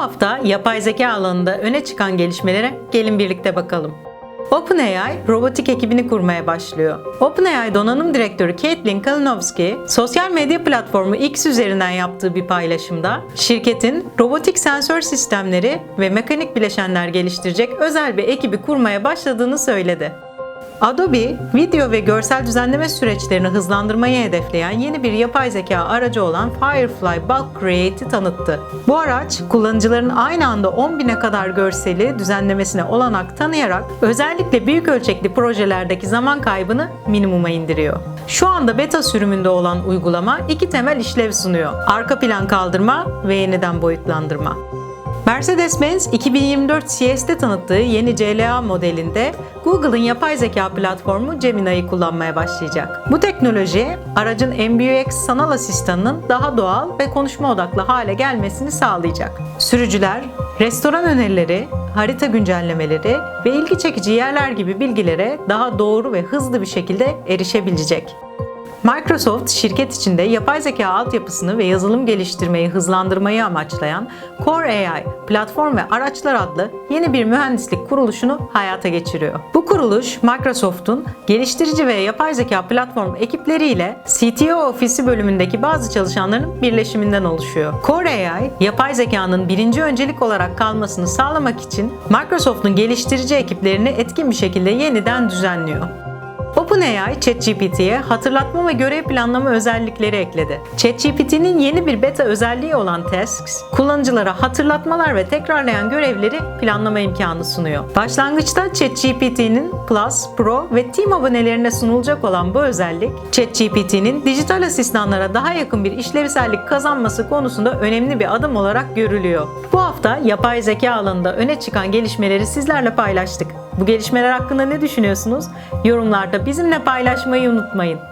hafta yapay zeka alanında öne çıkan gelişmelere gelin birlikte bakalım. OpenAI robotik ekibini kurmaya başlıyor. OpenAI donanım direktörü Caitlin Kalinowski, sosyal medya platformu X üzerinden yaptığı bir paylaşımda şirketin robotik sensör sistemleri ve mekanik bileşenler geliştirecek özel bir ekibi kurmaya başladığını söyledi. Adobe, video ve görsel düzenleme süreçlerini hızlandırmayı hedefleyen yeni bir yapay zeka aracı olan Firefly Bulk Create'i tanıttı. Bu araç, kullanıcıların aynı anda 10.000'e kadar görseli düzenlemesine olanak tanıyarak özellikle büyük ölçekli projelerdeki zaman kaybını minimuma indiriyor. Şu anda beta sürümünde olan uygulama iki temel işlev sunuyor. Arka plan kaldırma ve yeniden boyutlandırma. Mercedes-Benz 2024 CS'te tanıttığı yeni CLA modelinde Google'ın yapay zeka platformu Gemini'yi kullanmaya başlayacak. Bu teknoloji aracın MBUX sanal asistanının daha doğal ve konuşma odaklı hale gelmesini sağlayacak. Sürücüler, restoran önerileri, harita güncellemeleri ve ilgi çekici yerler gibi bilgilere daha doğru ve hızlı bir şekilde erişebilecek. Microsoft şirket içinde yapay zeka altyapısını ve yazılım geliştirmeyi hızlandırmayı amaçlayan Core AI platform ve araçlar adlı yeni bir mühendislik kuruluşunu hayata geçiriyor. Bu kuruluş Microsoft'un geliştirici ve yapay zeka platform ekipleriyle CTO ofisi bölümündeki bazı çalışanların birleşiminden oluşuyor. Core AI, yapay zekanın birinci öncelik olarak kalmasını sağlamak için Microsoft'un geliştirici ekiplerini etkin bir şekilde yeniden düzenliyor. OpenAI, ChatGPT'ye hatırlatma ve görev planlama özellikleri ekledi. ChatGPT'nin yeni bir beta özelliği olan Tasks, kullanıcılara hatırlatmalar ve tekrarlayan görevleri planlama imkanı sunuyor. Başlangıçta ChatGPT'nin Plus, Pro ve Team abonelerine sunulacak olan bu özellik, ChatGPT'nin dijital asistanlara daha yakın bir işlevsellik kazanması konusunda önemli bir adım olarak görülüyor. Bu hafta yapay zeka alanında öne çıkan gelişmeleri sizlerle paylaştık. Bu gelişmeler hakkında ne düşünüyorsunuz? Yorumlarda bizimle paylaşmayı unutmayın.